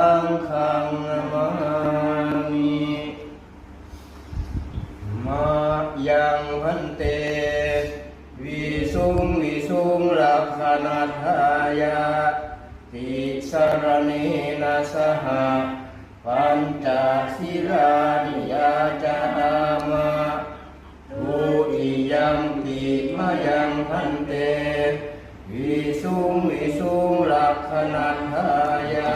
อังคังมามิมายังพันเตวิสุงวิสุงลักขณาทายาติสรณีนาสหาปัญจศิลานิยาจามาทุติยัมปิมายังพันเตวิสุงวิสุงลักขณาทายา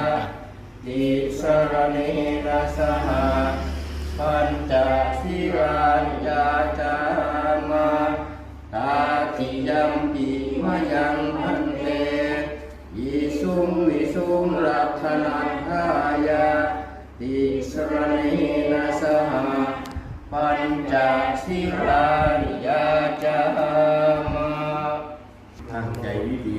ติสรณีนาสหปัญจศิลานิยาจามาตาติยัมปิมายังพันเตวิสุงวิสุงรักขณาทายาติสรณีนาสหปัญจศิลานิยาจามาตั้งใจดี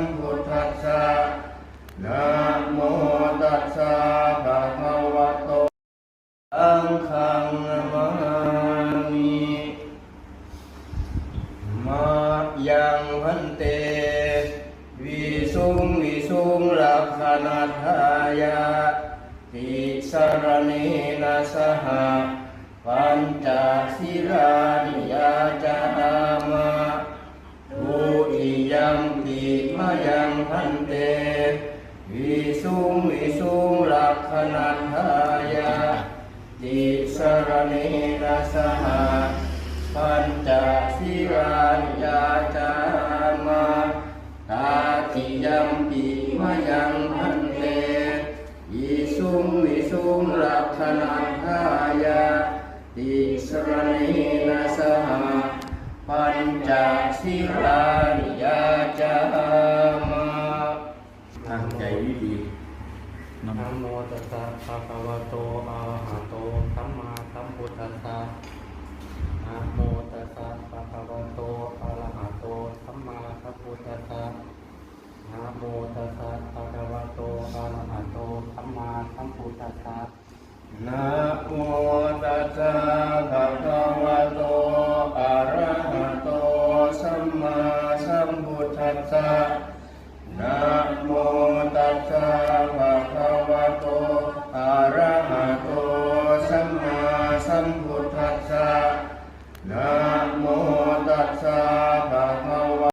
มพุทธัสสะนะโมตัสสะภะคะวะโตอังคังมามิมายังพันเตวิสุงวิสุงลักขณาทายาติสรณีนาสหปัญจศิลา ยังพันเตวิสุงวิสุงลักขณาทายาติสรณีนาสหปัญจศิลานิยาจามาตาติยัมปิมายังพันเตวิสุงวิสุงลักขณาทายาติสรณีนาสหปัญจศิลา ตั้งใจดีนะโมตัสสะภะคะวะโตอะระหะโตสัมมาสัมพุทธัสสะนะโมตัสสะภะคะวะโตอะระหะโตสัมมาสัมพุทธัสสะนะโมตัสสะภะคะวะโตอะระหะโตสัมมาสัมพุทธัสสะนะโมตัสสะภะคะวะโตอะระหะโตสัมมาสัมพุทธัสสะ พุทธัสสะนะโมตัสสะ